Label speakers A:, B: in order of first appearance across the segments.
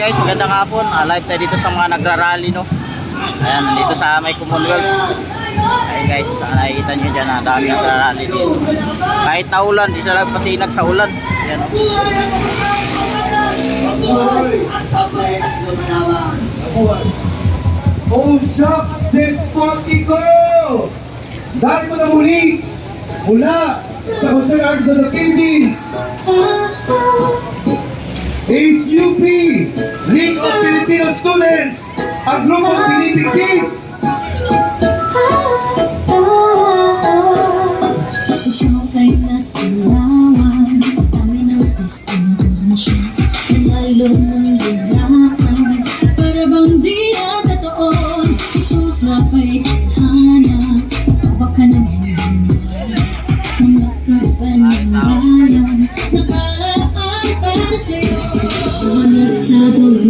A: Guys, magandang hapon. Ah, live tayo dito sa mga nagrarally, no? Ayan, dito sa may Commonwealth. Ay guys, ah, nakikita nyo dyan, ang dami nagrarally dito. Kahit na ulan, di sila patinag sa ulan. Ayan, oh.
B: Oh shucks, Despotiko! Dahil mo na muli mula sa Concerned Artists of the Philippines, tadhana Baka naman Mga kapanimbalan Nakalaan para
C: sa'yo Mga sa dulo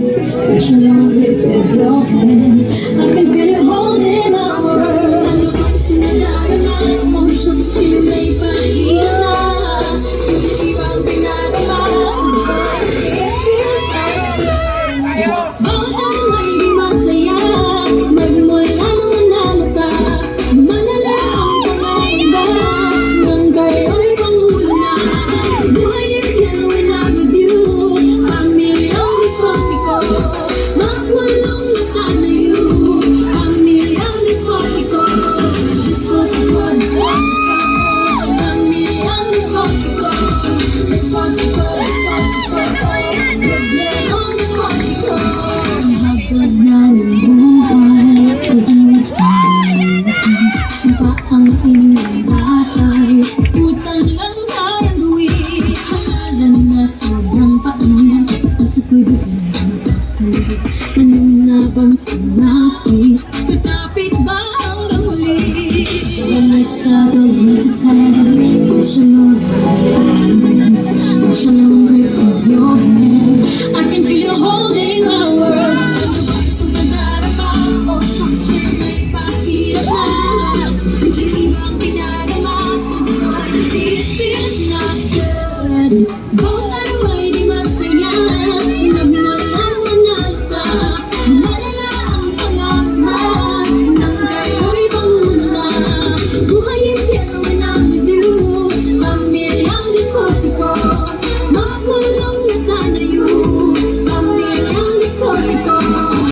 C: pagbibigan na magkakali Anong napansin natin? Katapit ba hanggang huli? Wala sa galit sa Emotional hands Emotional grip of your hand I can feel you holding my world Ito na darama mo Shocks na may pakirap na Hindi ibang ginagawa Cause it feels not